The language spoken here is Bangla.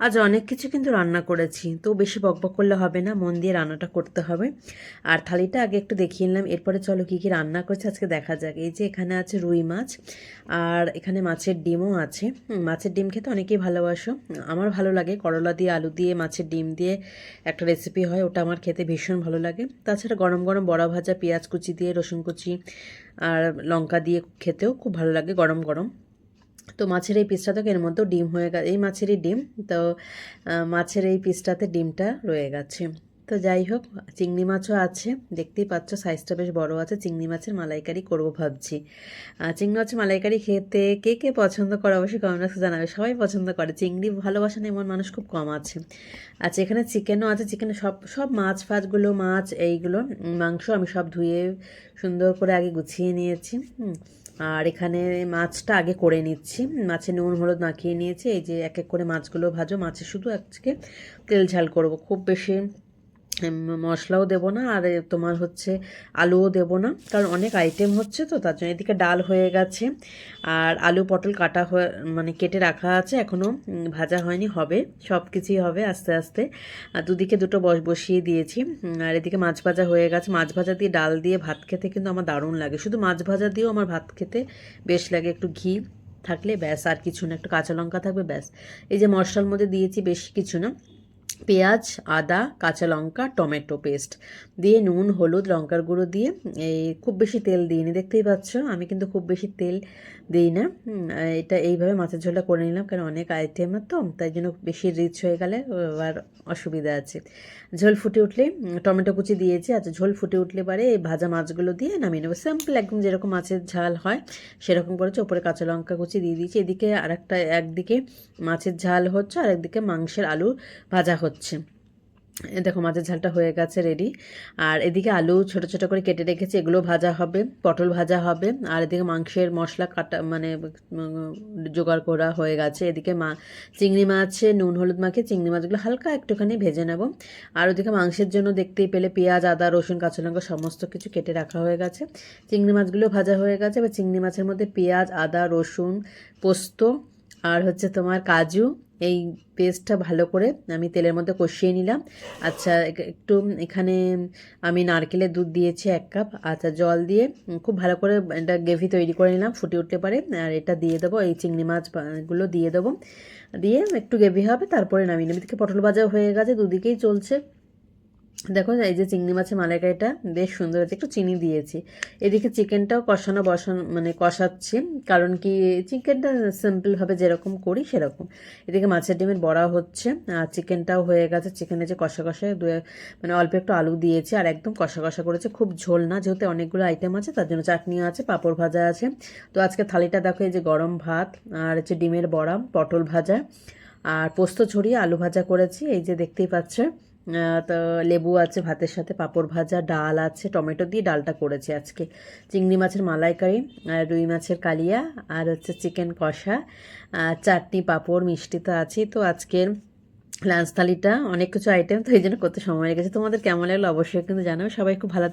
আজ অনেক কিছু কিন্তু রান্না করেছি, তো বেশি বকবক করলে হবে না, মন দিয়ে রান্নাটা করতে হবে। আর থালিটা আগে একটু দেখিয়ে নিলাম, এরপরে চলো কী কী রান্না করেছে আজকে দেখা যাক। এই যে এখানে আছে রুই মাছ, আর এখানে মাছের ডিমও আছে। মাছের ডিম খেতে অনেকেই ভালোবাসো। আমার ভালো লাগে, করলা দিয়ে, আলু দিয়ে, মাছের ডিম দিয়ে একটা রেসিপি হয়, ওটা আমার খেতে ভীষণ ভালো লাগে। তাছাড়া গরম গরম বড়া ভাজা, পেঁয়াজ কুচি দিয়ে, রসুন কুচি, আর লঙ্কা দিয়ে খেতেও খুব ভালো লাগে গরম গরম। তো মাছের এই পিসটা তো এর মতো ডিম হয়ে গেছে এই মাছেরই ডিম। তো মাছের এই পিসটাতে ডিমটা রয়ে গেছে। তো যাই হোক, চিংড়ি মাছও আছে। দেখতেই পাচ্ছ সাইজটা বেশ বড় আছে। চিংড়ি মাছের মালাইকারি করব ভাবছি। চিংড়ি মাছের মালাইকারি খেতে কে কে পছন্দ করে অবশ্যই কমেন্ট বক্সে জানাবে। সবাই পছন্দ করে। চিংড়ি ভালোবাসা ভালোবাসেন এমন মানুষ খুব কম আছে। আচ্ছা এখানে চিকেনও আছে। চিকেনে সব সব মাছ ফাছগুলো, মাছ এইগুলো, মাংস আমি সব ধুয়ে সুন্দর করে আগে গুছিয়ে নিয়েছি। আর এখানে মাছটা আগে করে নিচ্ছি। মাছে নুন, হলুদ মাখিয়ে নিয়েছি। এই যে এক এক করে মাছগুলো ভাজো মাছে শুধু আজকে তেল ঝাল করব। খুব বেশি মশলাও দেবো না, আর তোমার হচ্ছে আলুও দেবো না, কারণ অনেক আইটেম হচ্ছে তো, তার জন্য এদিকে ডাল হয়ে গেছে, আর আলু পটল কাটা হয়ে মানে কেটে রাখা আছে এখনও ভাজা হয়নি, হবে, সব কিছুই হবে আস্তে আস্তে, আর দুদিকে দুটো বস, বসিয়ে দিয়েছি আর এদিকে মাছ ভাজা হয়ে গেছে, মাছ ভাজা দিয়ে ডাল দিয়ে ভাত খেতে কিন্তু আমার দারুণ লাগে, শুধু মাছ ভাজা দিয়েও আমার ভাত খেতে বেশ লাগে, একটু ঘি থাকলে ব্যাস, আর কিছু না, একটু কাঁচা লঙ্কা থাকবে ব্যাস, এই যে মশলার মধ্যে দিয়েছি বেশি কিছু না পেঁয়াজ, আদা, কাঁচা লঙ্কা, টমেটো পেস্ট দিয়ে নুন, হলুদ, লঙ্কার গুঁড়ো দিয়ে, এই, খুব বেশি তেল দিইনি, দেখতেই পাচ্ছ। আমি কিন্তু খুব বেশি তেল দিই না। এটা এইভাবে মাছের ঝোলটা করে নিলাম, কারণ অনেক আইটেম তো, তাই জন্য বেশি রিচ হয়ে গেলে আবার অসুবিধা আছে। ঝোল ফুটে উঠলে, টমেটো কুচি দিয়েছি আচ্ছা ঝোল ফুটে উঠলে পারে এই ভাজা মাছগুলো দিয়ে নামিয়ে নেব। সিম্পল একদম যেরকম মাছের ঝাল হয়, সেরকম করেছে। ওপরে কাঁচা লঙ্কা কুচি দিয়ে দিয়েছি। এদিকে আরেকটা, একদিকে মাছের ঝাল হচ্ছে আর একদিকে মাংসের আলু ভাজা হচ্ছে। দেখো মাছের ঝালটা হয়ে গেছে রেডি আর এদিকে আলু ছোট ছোট করে কেটে রেখেছি, এগুলো ভাজা হবে, পটল ভাজা হবে, আর এদিকে মাংসের মশলা কাটা মানে জোগাড় করা হয়ে গেছে। এদিকে মা, চিংড়ি মাছে, নুন, হলুদ মাখে চিংড়ি মাছগুলো হালকা একটুখানি ভেজে নেব। আর ওদিকে মাংসের জন্য দেখতেই পেলে পেঁয়াজ, আদা, রসুন, কাঁচা লঙ্কা সমস্ত কিছু কেটে রাখা হয়ে গেছে। চিংড়ি মাছগুলো ভাজা হয়ে গেছে। এবার চিংড়ি মাছের মধ্যে পেঁয়াজ, আদা, রসুন, পোস্ত, আর হচ্ছে তোমার কাজু এই পেস্টটা ভালো করে আমি তেলের মধ্যে কষিয়ে নিলাম। আচ্ছা একটু এখানে আমি নারকেলের দুধ দিয়েছি এক কাপ। আচ্ছা জল দিয়ে খুব ভালো করে এটা গ্রেভি তৈরি করে নিলাম, ফুটে উঠতে পারে। আর এটা দিয়ে দেবো, এই চিংড়ি মাছগুলো গুলো দিয়ে দেবো। দিয়ে একটু গ্রেভি হবে, তারপরে নামিয়ে নেব। পটল ভাজা হয়ে গেছে, দুদিকেই চলছে। দেখো এই যে চিংড়ি মাছের মালাইকারিটা, বেশ সুন্দর আছে, একটু চিনি দিয়েছি। এদিকে চিকেনটাও কষানো বসানো মানে কষাচ্ছি, কারণ কি চিকেনটা সিম্পলভাবে যেরকম করি সেরকম। এদিকে মাছের ডিমের বড়া হচ্ছে, আর চিকেনটাও হয়ে গেছে, চিকেনে যে কষা কষা দু মানে অল্প একটু আলু দিয়েছি, আর একদম কষা কষা করেছে, খুব ঝোল না, যেহেতু অনেকগুলো আইটেম আছে, তার জন্য চাটনিও আছে, পাঁপড় ভাজা আছে। তো আজকে থালিটা দেখো, এই যে গরম ভাত, আর হচ্ছে ডিমের বড়া, পটল ভাজা, আর পোস্ত ছড়িয়ে আলু ভাজা করেছি, এই যে দেখতেই পাচ্ছে। তো লেবু আছে, ভাতের সাথে পাঁপড় ভাজা, ডাল আছে, টমেটো দিয়ে ডালটা করেছি আজকে। চিংড়ি মাছের মালাইকারি, আর রুই মাছের কালিয়া, আর হচ্ছে চিকেন কষা, আর চাটনি, পাঁপড়, মিষ্টি তো আছেই। তো আজকের লাঞ্চ থালিটা অনেক কিছু আইটেম তো এই জন্য করতে সময় লেগেছে। তোমাদের কেমন লাগল অবশ্যই কিন্তু জানাও। সবাই খুব ভালো।